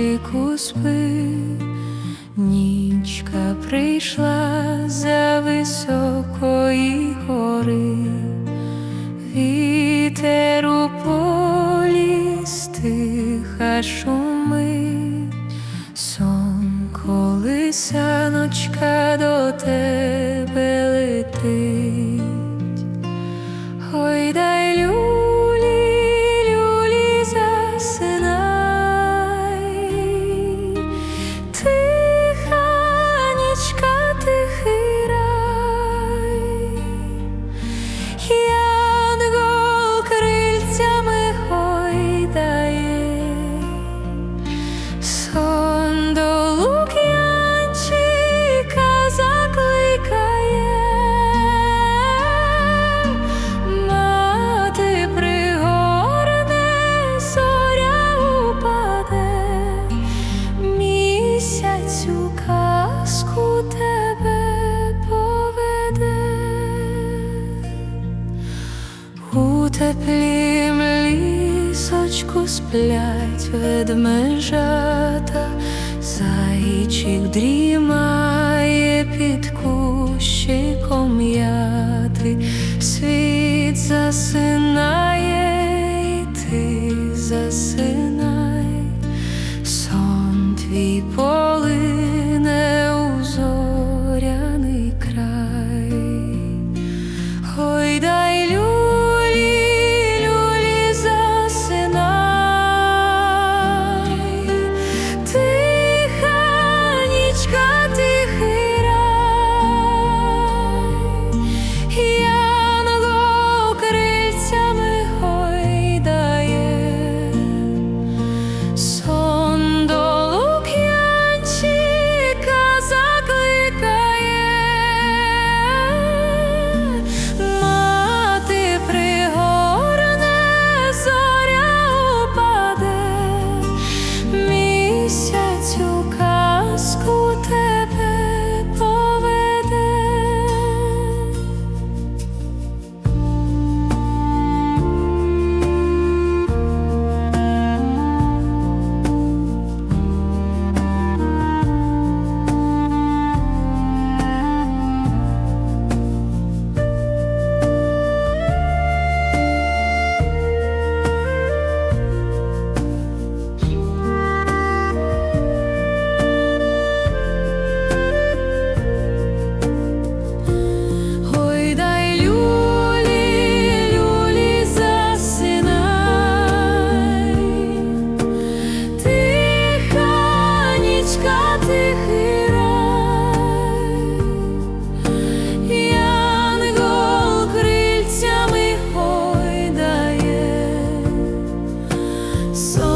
ліхтарчику куспи нічка прийшла за високої гори, вітер у полі стиха шуми, сон коли саночка до тебе летить. Ой, дай теплім лісочку сплять ведмежата, зайчик дрімає під кущиком м'яти, світ засинає, і ти засинай, сон твій полине So